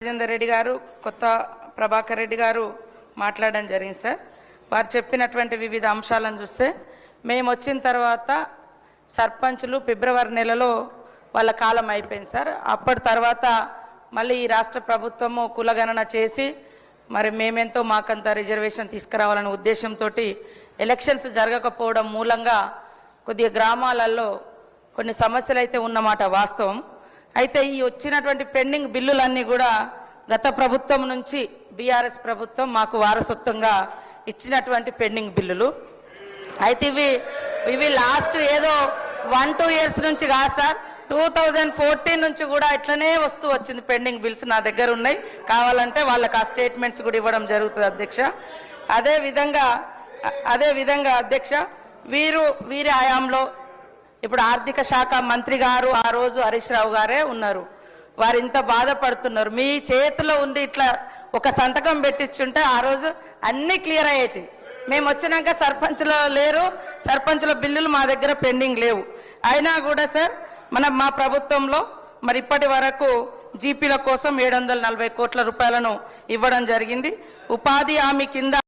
రాజేందర్ రెడ్డి గారు కొత్త ప్రభాకర్ రెడ్డి గారు మాట్లాడడం జరిగింది సార్. వారు చెప్పినటువంటి వివిధ అంశాలను చూస్తే మేము వచ్చిన తర్వాత సర్పంచులు ఫిబ్రవరి నెలలో వాళ్ళ కాలం అయిపోయింది సార్. అప్పటి తర్వాత మళ్ళీ ఈ రాష్ట్ర ప్రభుత్వము కులగణన చేసి మరి మేమెంతో మాకంత రిజర్వేషన్ తీసుకురావాలనే ఉద్దేశంతో ఎలక్షన్స్ జరగకపోవడం మూలంగా కొద్దిగా గ్రామాలలో కొన్ని సమస్యలు అయితే ఉన్నమాట వాస్తవం. అయితే ఈ వచ్చినటువంటి పెండింగ్ బిల్లులన్నీ కూడా గత ప్రభుత్వం నుంచి బీఆర్ఎస్ ప్రభుత్వం మాకు వారసత్వంగా ఇచ్చినటువంటి పెండింగ్ బిల్లులు. అయితే ఇవి ఇవి లాస్ట్ ఏదో వన్ టూ ఇయర్స్ నుంచి కాదు సార్. టూ థౌజండ్ ఫోర్టీన్ నుంచి కూడా ఇట్లనే వస్తూ వచ్చింది పెండింగ్ బిల్స్ నా దగ్గర ఉన్నాయి. కావాలంటే వాళ్ళకి ఆ స్టేట్మెంట్స్ కూడా ఇవ్వడం జరుగుతుంది అధ్యక్ష. అదే విధంగా అదే విధంగా అధ్యక్ష వీరు వీరి హయాంలో ఇప్పుడు ఆర్థిక శాఖ మంత్రి గారు ఆ రోజు హరీష్ రావు గారే ఉన్నారు. వారు ఇంత బాధపడుతున్నారు. మీ చేతిలో ఉండి ఇట్లా ఒక సంతకం పెట్టించుంటే ఆ రోజు అన్నీ క్లియర్ అయ్యేటి. మేము వచ్చినాక సర్పంచ్లో లేరు సర్పంచ్ల బిల్లులు మా దగ్గర పెండింగ్ లేవు. అయినా కూడా సార్ మన మా ప్రభుత్వంలో మరి ఇప్పటి వరకు జీపీల కోసం ఏడు వందల నలభై కోట్ల రూపాయలను ఇవ్వడం జరిగింది. ఉపాధి హామీ కింద